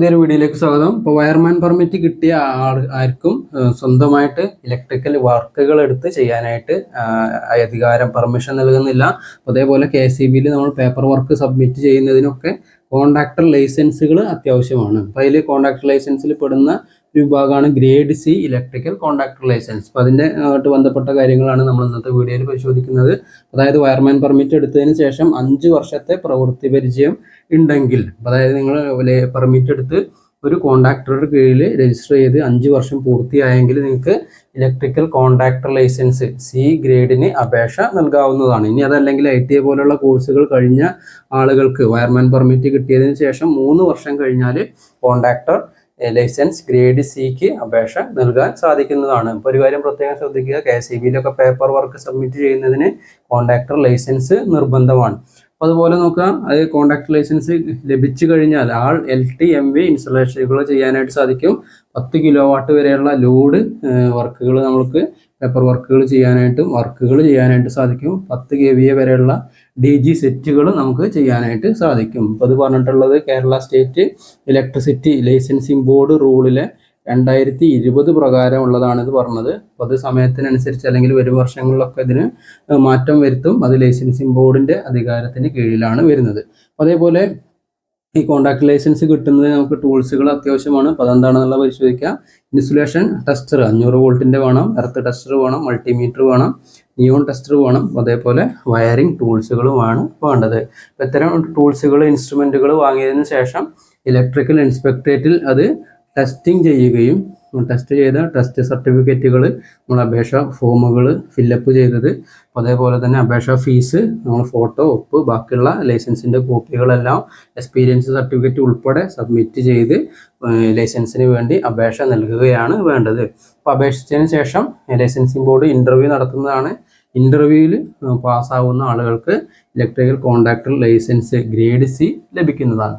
പുതിയൊരു വീഡിയോയിലേക്ക് സ്വാഗതം. ഇപ്പോൾ വയർമാൻ പെർമിറ്റ് കിട്ടിയ ആൾ ആർക്കും സ്വന്തമായിട്ട് ഇലക്ട്രിക്കൽ വർക്കുകൾ എടുത്ത് ചെയ്യാനായിട്ട് അധികാരം പെർമിഷൻ നൽകുന്നില്ല. അതേപോലെ കെ സി ബിയിൽ നമ്മൾ പേപ്പർ വർക്ക് സബ്മിറ്റ് ചെയ്യുന്നതിനൊക്കെ കോൺട്രാക്ടർ ലൈസൻസുകൾ അത്യാവശ്യമാണ്. അപ്പോൾ അതിൽ കോൺട്രാക്ടർ ലൈസൻസിൽ പെടുന്ന ഒരു വിഭാഗമാണ് grade C electrical contractor licence. അപ്പോൾ അതിന്റെ ആയിട്ട് ബന്ധപ്പെട്ട കാര്യങ്ങളാണ് നമ്മൾ ഇന്നത്തെ വീഡിയോയിൽ പരിശോധിക്കുന്നത്. അതായത് വയർമാൻ പെർമിറ്റ് എടുത്തതിന് ശേഷം അഞ്ച് വർഷത്തെ പ്രവൃത്തി പരിചയം ഉണ്ടെങ്കിൽ അതായത് നിങ്ങൾ പെർമിറ്റ് എടുത്ത് ഒരു കോൺട്രാക്ടറുടെ കീഴിൽ രജിസ്റ്റർ ചെയ്ത് അഞ്ച് വർഷം പൂർത്തിയായെങ്കിൽ നിങ്ങൾക്ക് ഇലക്ട്രിക്കൽ കോൺട്രാക്ടർ ലൈസൻസ് സി ഗ്രേഡിന് അപേക്ഷ നൽകാവുന്നതാണ്. ഇനി അതല്ലെങ്കിൽ ഐ ടി ഐ പോലുള്ള കോഴ്സുകൾ കഴിഞ്ഞ ആളുകൾക്ക് വയർമാൻ പെർമിറ്റ് കിട്ടിയതിന് ശേഷം മൂന്ന് വർഷം കഴിഞ്ഞാൽ കോൺട്രാക്ടർ ലൈസൻസ് ഗ്രേഡ് സിക്ക് അപേക്ഷ നൽകാൻ സാധിക്കുന്നതാണ്. ഇപ്പോൾ ഒരു കാര്യം പ്രത്യേകം ശ്രദ്ധിക്കുക. കെ സി ബിയിലൊക്കെ പേപ്പർ വർക്ക് സബ്മിറ്റ് ചെയ്യുന്നതിന് കോൺട്രാക്ടർ ലൈസൻസ് നിർബന്ധമാണ്. അതുപോലെ നോക്കുക അത് കോൺട്രാക്ട് ലൈസൻസ് ലഭിച്ചു കഴിഞ്ഞാൽ all L T M V ഇൻസ്റ്റലേഷനുകൾ ചെയ്യാനായിട്ട് സാധിക്കും. പത്ത് കിലോ വാട്ട് വരെയുള്ള ലോഡ് വർക്കുകൾ നമ്മൾക്ക് പേപ്പർ വർക്കുകൾ ചെയ്യാനായിട്ടും വർക്കുകൾ ചെയ്യാനായിട്ട് സാധിക്കും. പത്ത് കെ വി എ വരെയുള്ള ഡി ജി സെറ്റുകൾ നമുക്ക് ചെയ്യാനായിട്ട് സാധിക്കും. അപ്പോൾ അത് പറഞ്ഞിട്ടുള്ളത് Kerala state electricity licensing board റൂളിലെ രണ്ടായിരത്തി ഇരുപത് പ്രകാരമുള്ളതാണിത് പറഞ്ഞത്. അപ്പോൾ അത് സമയത്തിനനുസരിച്ച് അല്ലെങ്കിൽ വരും വർഷങ്ങളിലൊക്കെ ഇതിന് മാറ്റം വരുത്തും. അത് ലൈസൻസിങ് ബോർഡിന്റെ അധികാരത്തിന് കീഴിലാണ് വരുന്നത്. അതേപോലെ ഈ കോൺടാക്ട് ലൈസൻസ് കിട്ടുന്നതിന് നമുക്ക് ടൂൾസുകൾ അത്യാവശ്യമാണ്. അപ്പോൾ അതെന്താണെന്നുള്ള പരിശോധിക്കാം. ഇൻസുലേഷൻ ടെസ്റ്റർ അഞ്ഞൂറ് വോൾട്ടിന്റെ വേണം. എർത്ത് ടെസ്റ്റർ വേണം. മൾട്ടിമീറ്റർ വേണം. നിയോൺ ടെസ്റ്റർ വേണം. അതേപോലെ വയറിംഗ് ടൂൾസുകളുമാണ് വേണ്ടത്. ഇത്തരം ടൂൾസുകൾ ഇൻസ്ട്രുമെന്റുകൾ വാങ്ങിയതിന് ശേഷം ഇലക്ട്രിക്കൽ ഇൻസ്പെക്ടറേറ്റിൽ അത് ടെസ്റ്റിംഗ് ചെയ്യുകയും ടെസ്റ്റ് ചെയ്ത ടെസ്റ്റ് സർട്ടിഫിക്കറ്റുകൾ നമ്മൾ അപേക്ഷ ഫോമുകൾ ഫില്ലപ്പ് ചെയ്തത്. അതേപോലെ തന്നെ അപേക്ഷ ഫീസ് നമ്മൾ ഫോട്ടോ ഒപ്പ് ബാക്കിയുള്ള ലൈസൻസിന്റെ കോപ്പികളെല്ലാം എക്സ്പീരിയൻസ് സർട്ടിഫിക്കറ്റ് ഉൾപ്പെടെ സബ്മിറ്റ് ചെയ്ത് ലൈസൻസിന് വേണ്ടി അപേക്ഷ നൽകുകയാണ് വേണ്ടത്. അപ്പോൾ അപേക്ഷിച്ചതിന് ശേഷം ലൈസൻസിംഗ് ബോർഡ് ഇന്റർവ്യൂ നടത്തുന്നതാണ്. ഇന്റർവ്യൂവിൽ പാസ്സാവുന്ന ആളുകൾക്ക് electrical contractor licence grade C ലഭിക്കുന്നതാണ്.